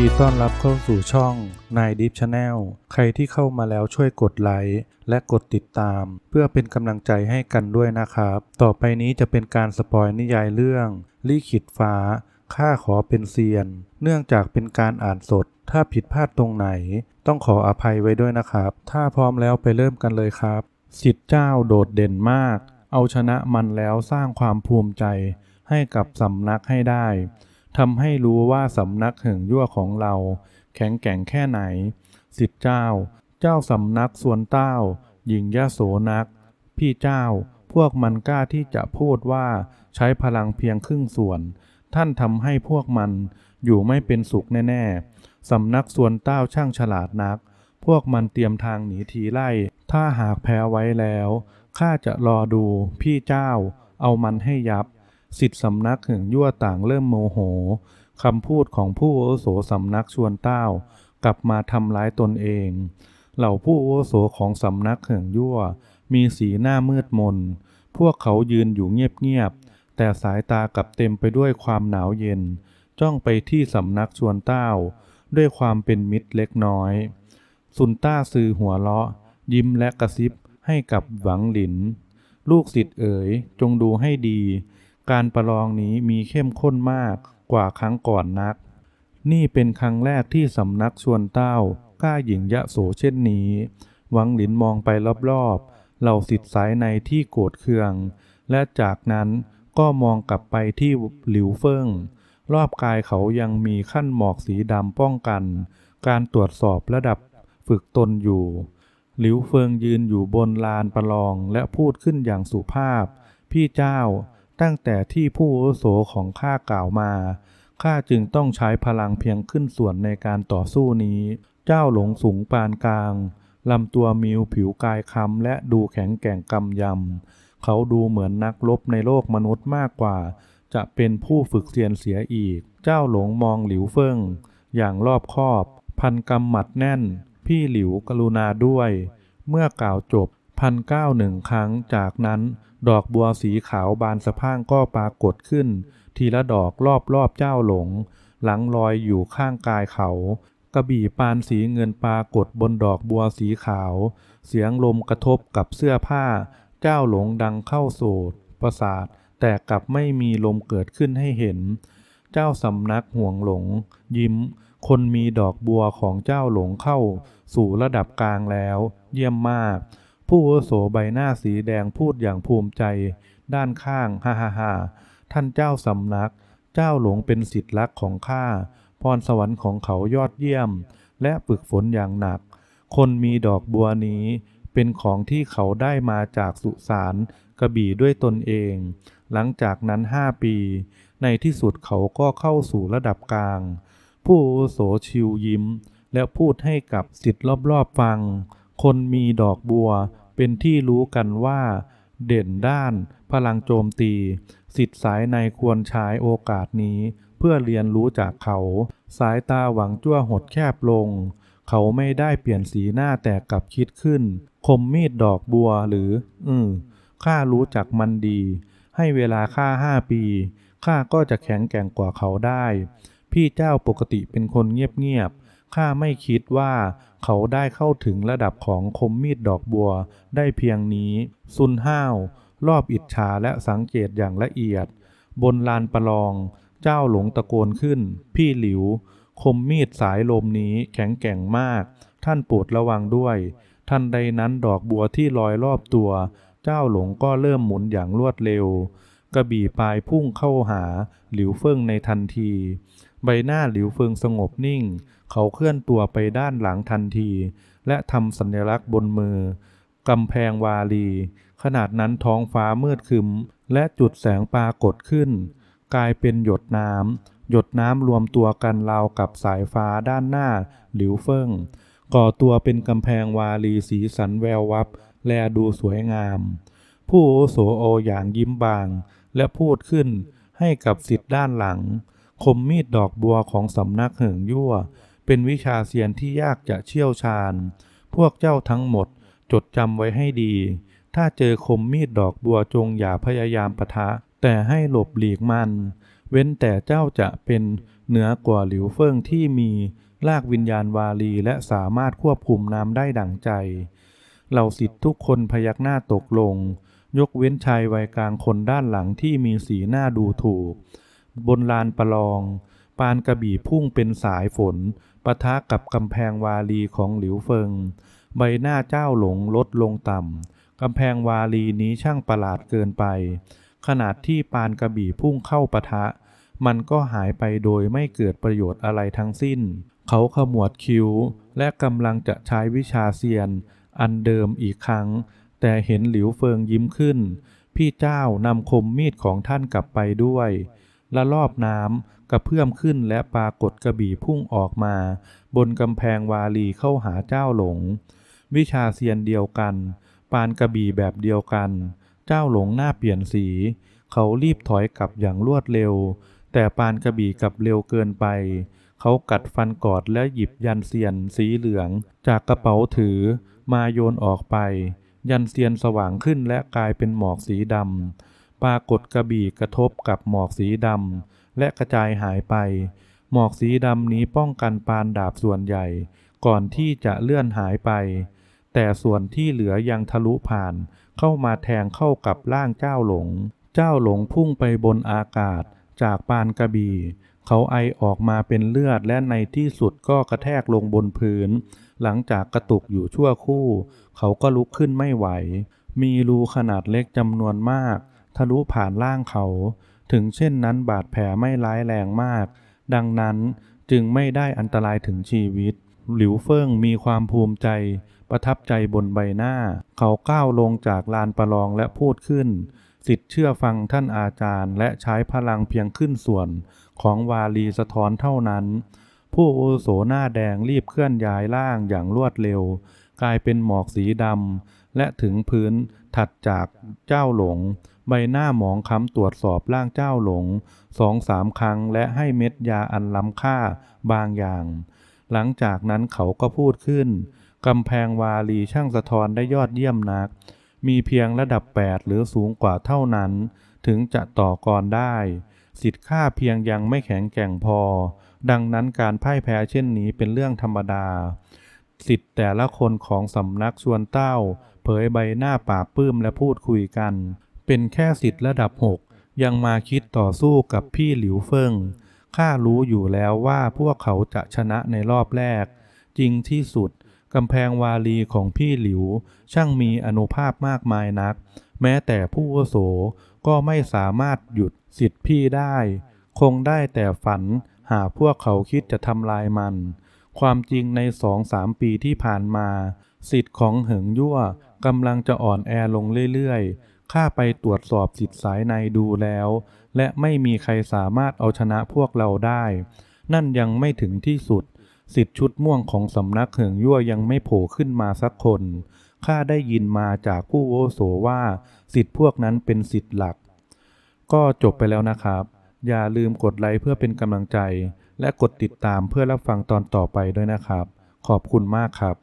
ดีต้อนรับเข้าสู่ช่องนายดิฟชาแนลใครที่เข้ามาแล้วช่วยกดไลค์และกดติดตาม เพื่อเป็นกำลังใจให้กันด้วยนะครับ ต่อไปนี้จะเป็นการสปอยนิยายเรื่องลี่ขิตฟ้าข้าขอเป็นเซียน เนื่องจากเป็นการอ่านสด ถ้าผิดพลาดตรงไหน ต้องขออภัยไว้ด้วยนะครับ ถ้าพร้อมแล้วไปเริ่มกันเลยครับ สิทธิ์เจ้าโดดเด่นมาก เอาชนะมันแล้วสร้างความภูมิใจให้กับสำนักให้ได้ ทำให้รู้ว่าสำนักหึงยั่วของเรา แข็งแกร่งแค่ไหน สิทธิเจ้า เจ้าสำนักส่วนเต้า หญิงยโสนัก พี่เจ้า พวกมันกล้าที่จะพูดว่าใช้พลังเพียงครึ่งส่วน ท่านทำให้พวกมันอยู่ไม่เป็นสุขแน่ๆ สำนักส่วนเต้าช่างฉลาดนัก พวกมันเตรียมทางหนีทีไล่ ถ้าหากแพ้ไว้แล้ว ข้าจะรอดูพี่เจ้า เอามันให้ยับ สิทธิสำนักหึงยั่วต่างเริ่มโมโหคำพูดของผู้โอโสสำนักชวนเต้ากลับมาทำร้ายตนเอง เหล่าผู้โอโสของสำนักหึงยั่ว มีสีหน้ามืดมน พวกเขายืนอยู่เงียบๆ แต่สายตากลับเต็มไปด้วยความหนาวเย็น จ้องไปที่สำนักชวนเต้า ด้วยความเป็นมิตรเล็กน้อย ซุนต้าซือหัวเราะ ยิ้มและกระซิบให้กับหวังหลิน ลูกศิษย์เอ๋ยจงดูให้ดี การประลองนี้มีเข้มข้นมากกว่าครั้งก่อนนัก นี่เป็นครั้งแรกที่สำนักชวนเต้ากล้าหญิงยะโสเช่นนี้ หวังหลินมองไปรอบๆ เหล่าศิษย์สายในที่โกรธเคือง และจากนั้นก็มองกลับไปที่หลิวเฟิงรอบกายเขายังมีขั้นหมอกสีดำป้องกัน การตรวจสอบระดับฝึกตนอยู่ หลิวเฟิงยืนอยู่บนลานประลองและพูดขึ้นอย่างสุภาพ พี่เจ้า ตั้งแต่ที่ผู้อาวุโสของข้ากล่าวมา ข้าจึงต้องใช้พลังเพียงขึ้นส่วนในการต่อสู้นี้ เจ้าหลงสูงปานกลาง ลำตัวมิวผิวกายคำและดูแข็งแกร่งกำยำ เขาดูเหมือนนักรบในโลกมนุษย์มากกว่า จะเป็นผู้ฝึกเซียนเสียอีก เจ้าหลงมองหลิวเฟิงอย่างรอบคอบ พันกำหมัดแน่น พี่หลิวกรุณาด้วย เมื่อกล่าวจบ พันเก้าหนึ่งครั้งจากนั้น ดอกบัวสีขาวบานสะพรั่งก็ปรากฏขึ้น ทีละดอกรอบรอบเจ้าหลง หลังลอยอยู่ข้างกายเขา กระบี่ปานสีเงินปรากฏบนดอกบัวสีขาว เสียงลมกระทบกับเสื้อผ้า เจ้าหลงดังเข้าโสดประสาท แต่กลับไม่มีลมเกิดขึ้นให้เห็น เจ้าสำนักห่วงหลง ยิ้ม คนมีดอกบัวของเจ้าหลงเข้า สู่ระดับกลางแล้ว เยี่ยมมาก ผู้อาวุโสใบหน้าสีแดงพูดอย่างภูมิใจ ด้านข้างฮ่าฮ่าฮ่าท่านเจ้าสำนัก เจ้าหลงเป็นสิทธิรักของข้า พรสวรรค์ของเขายอดเยี่ยม และฝึกฝนอย่างหนัก คนมีดอกบัวนี้ เป็นของที่เขาได้มาจากสุสานกระบี่ด้วยตนเอง หลังจากนั้นห้าปี ในที่สุดเขาก็เข้าสู่ระดับกลาง ผู้โสชิวยิ้ม และพูดให้กับสิทธิ์รอบๆฟัง คนมีดอกบัว เป็นที่รู้กันว่า เด่นด้าน พลังโจมตี สิทธิ์สายในควรใช้โอกาสนี้ เพื่อเรียนรู้จากเขา สายตาหวังจ้วหดแคบลง เขาไม่ได้เปลี่ยนสีหน้าแต่กลับคิดขึ้น คมมีดดอกบัวหรือ อืมข้ารู้จักมันดี ให้เวลาข้าห้าปีข้าก็จะแข็งแกร่งกว่าเขาได้ พี่เจ้าปกติเป็นคนเงียบๆ ข้าไม่คิดว่าเขาได้เข้าถึงระดับของคมมีดดอกบัวได้เพียงนี้ ซุนห้าว รอบอิจฉาและสังเกตอย่างละเอียด บนลานประลอง เจ้าหลงตะโกนขึ้น พี่หลิว คมมีดสายลมนี้แข็งแกร่งมาก ท่านโปรดระวังด้วยทันใดนั้นดอกบัวที่ลอยรอบตัว เจ้าหลงก็เริ่มหมุนอย่างรวดเร็ว กระบี่ปลายพุ่งเข้าหาหลิวเฟิงในทันที ใบหน้าหลิวเฟิงสงบนิ่ง เขาเคลื่อนตัวไปด้านหลังทันที และทำสัญลักษณ์บนมือกำแพงวาลี ขนาดนั้นท้องฟ้ามืดคึม และจุดแสงปรากฏขึ้น กลายเป็นหยดน้ำหยดน้ำรวมตัวกันราวกับสายฟ้าด้านหน้าหลิวเฟิงก่อตัวเป็นกำแพงวาลีสีสันแวววับ แลดูสวยงาม ผู้โอโสโออย่างยิ้มบาง และพูดขึ้นให้กับสิทธิ์ด้านหลัง คมมีดดอกบัวของสำนักเหิงยั่ว เป็นวิชาเซียนที่ยากจะเชี่ยวชาญ พวกเจ้าทั้งหมดจดจำไว้ให้ดี ถ้าเจอคมมีดดอกบัวจงอย่าพยายามปะทะ แต่ให้หลบหลีกมัน เว้นแต่เจ้าจะเป็นเหนือกว่าหลิวเฟิงที่มีลากวิญญาณวาลีและสามารถควบคุมน้ำได้ดั่งใจ เหล่าสิทธิ์ทุกคนพยักหน้าตกลง ยกเว้นชายวัยกลางคนด้านหลังที่มีสีหน้าดูถูก บนลานประลอง ปานกระบี่พุ่งเป็นสายฝนปะทะกับกำแพงวาลีของหลิวเฟิง ใบหน้าเจ้าหลงลดลงต่ำกำแพงวาลีนี้ช่างประหลาดเกินไป ขนาดที่ปานกระบี่พุ่งเข้าปะทะ มันก็หายไปโดยไม่เกิดประโยชน์อะไรทั้งสิ้น เขาขมวดคิ้ว และกำลังจะใช้วิชาเซียน อันเดิมอีกครั้ง แต่เห็นหลิวเฟิงยิ้มขึ้น พี่เจ้านำคมมีดของท่านกลับไปด้วย ละรอบน้ำกระเพื่อมขึ้นและปรากฏกระบี่พุ่งออกมา บนกำแพงวาลีเข้าหาเจ้าหลง วิชาเซียนเดียวกัน ปานกระบี่แบบเดียวกัน เจ้าหลงหน้าเปลี่ยนสี เขารีบถอยกลับอย่างรวดเร็ว แต่ปานกระบี่กลับเร็วเกินไป เขากัดฟันกอดและหยิบยันเซียนสีเหลือง จากกระเป๋าถือมาโยนออกไป ยันเซียนสว่างขึ้นและกลายเป็นหมอกสีดำ ปรากฏกระบี่กระทบกับหมอกสีดำและกระจายหายไป หมอกสีดำนี้ป้องกันปานดาบส่วนใหญ่ ก่อนที่จะเลื่อนหายไป แต่ส่วนที่เหลือยังทะลุผ่าน เข้ามาแทงเข้ากับร่างเจ้าหลง เจ้าหลงพุ่งไปบนอากาศ จากปานกระบี่ เขาไอออกมาเป็นเลือดและในที่สุดก็กระแทกลงบนพื้น หลังจากกระตุกอยู่ชั่วครู่ เขาก็ลุกขึ้นไม่ไหว มีรูขนาดเล็กจำนวนมาก ทะลุผ่านร่างเขา ถึงเช่นนั้นบาดแผลไม่ร้ายแรงมาก ดังนั้นจึงไม่ได้อันตรายถึงชีวิต หลิวเฟิงมีความภูมิใจ ประทับใจบนใบหน้า เขาก้าวลงจากลานประลองและพูดขึ้นสิทธิ์เชื่อฟังท่านอาจารย์ และใช้พลังเพียงขึ้นส่วนของวาลีสะท้อนเท่านั้น ผู้โอโสหน้าแดงรีบเคลื่อนย้ายร่างอย่างรวดเร็ว กลายเป็นหมอกสีดำและถึงพื้นถัดจากเจ้าหลง ใบหน้าหมองคล้ำตรวจสอบร่างเจ้าหลงสองสามครั้งและให้เม็ดยาอันล้ำค่าบางอย่าง หลังจากนั้นเขาก็พูดขึ้นกำแพงวาลีช่างสะท้อนได้ยอดเยี่ยมนัก มีเพียงระดับ 8 หรือสูงกว่าเท่านั้น ถึงจะต่อกรได้ สิทธิ์ค่าเพียงยังไม่แข็งแกร่งพอ ดังนั้นการพ่ายแพ้เช่นนี้เป็นเรื่องธรรมดา สิทธิ์แต่ละคนของสำนักชวนเต้า เผยใบหน้าปาบปลื้มและพูดคุยกัน เป็นแค่สิทธิ์ระดับ6ยังมาคิดต่อสู้กับพี่หลิวเฟิงข้ารู้อยู่แล้วว่าพวกเขาจะชนะในรอบแรก จริงที่สุดกำแพงวาลีของพี่หลิว ช่างมีอนุภาพมากมายนัก แม้แต่ผู้โสก็ไม่สามารถหยุดสิทธิ์พี่ได้ คงได้แต่ฝันหาพวกเขาคิดจะทำลายมัน ความจริงในสองสามปีที่ผ่านมา สิทธิ์ของเหิงยั่วกำลังจะอ่อนแอลงเรื่อยๆ ข้าไปตรวจสอบสิทธิ์สายในดูแล้ว และไม่มีใครสามารถเอาชนะพวกเราได้ นั่นยังไม่ถึงที่สุด สิทธิ์ชุดม่วงของสำนักเหิงยั่วยังไม่โผล่ขึ้นมาสักคนข้าได้ยินมาจากผู้อาวุโสว่า สิทธิ์พวกนั้นเป็นสิทธิ์หลัก ก็จบไปแล้วนะครับ อย่าลืมกดไลค์เพื่อเป็นกำลังใจ และกดติดตามเพื่อรับฟังตอนต่อไปด้วยนะครับ ขอบคุณมากครับ